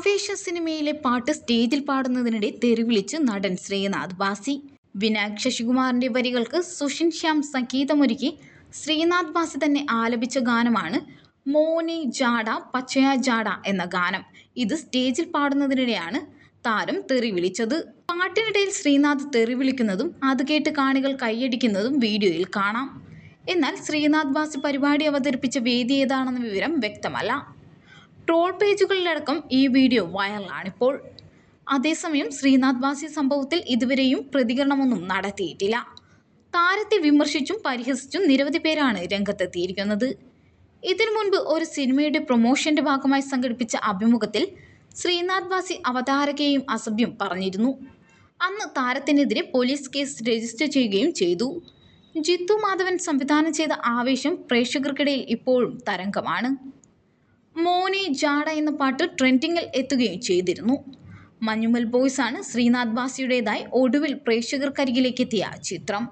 ആവേശ സിനിമയിലെ പാട്ട് സ്റ്റേജിൽ പാടുന്നതിനിടെ തെരുവിളിച്ച് നടൻ ശ്രീനാഥ് ബാസി വിനായക് ശശികുമാറിന്റെ വരികൾക്ക് സുഷിൻ ശ്യാം സംഗീതമൊരുക്കി ശ്രീനാഥ് ബാസി തന്നെ ആലപിച്ച ഗാനമാണ് മോനെ ജാഡ പച്ചയ ജാഡ എന്ന ഗാനം. ഇത് സ്റ്റേജിൽ പാടുന്നതിനിടെയാണ് താരം തെറി വിളിച്ചത് പാട്ടിനിടയിൽ ശ്രീനാഥ് തെറി വിളിക്കുന്നതും അത് കേട്ട് കാണികൾ കൈയടിക്കുന്നതും വീഡിയോയിൽ കാണാം. എന്നാൽ ശ്രീനാഥ് ബാസി പരിപാടി അവതരിപ്പിച്ച വേദി ഏതാണെന്ന വിവരം വ്യക്തമല്ല. ട്രോൾ പേജുകളിലടക്കം ഈ വീഡിയോ വൈറലാണിപ്പോൾ അതേസമയം ശ്രീനാഥ് ബാസി സംഭവത്തിൽ ഇതുവരെയും പ്രതികരണമൊന്നും നടത്തിയിട്ടില്ല. താരത്തെ വിമർശിച്ചും പരിഹസിച്ചും നിരവധി പേരാണ് രംഗത്തെത്തിയിരിക്കുന്നത്. ഇതിനു മുൻപ് ഒരു സിനിമയുടെ പ്രൊമോഷന്റെ ഭാഗമായി സംഘടിപ്പിച്ച അഭിമുഖത്തിൽ ശ്രീനാഥ് ബാസി അവതാരകയെയും അസഭ്യം പറഞ്ഞിരുന്നു. അന്ന് താരത്തിനെതിരെ പോലീസ് കേസ് രജിസ്റ്റർ ചെയ്യുകയും ചെയ്തു. ജിത്തു മാധവൻ സംവിധാനം ചെയ്ത ആവേശം പ്രേക്ഷകർക്കിടയിൽ ഇപ്പോഴും തരംഗമാണ്. മോനെ ജാട എന്ന പാട്ട് ട്രെൻഡിങ്ങിൽ എത്തുകയും ചെയ്തിരുന്നു. മഞ്ഞുമൽ ബോയ്സാണ് ശ്രീനാഥ് ബാസിയുടേതായി ഒടുവിൽ പ്രേക്ഷകർക്കരികിലേക്ക് എത്തിയ ചിത്രം.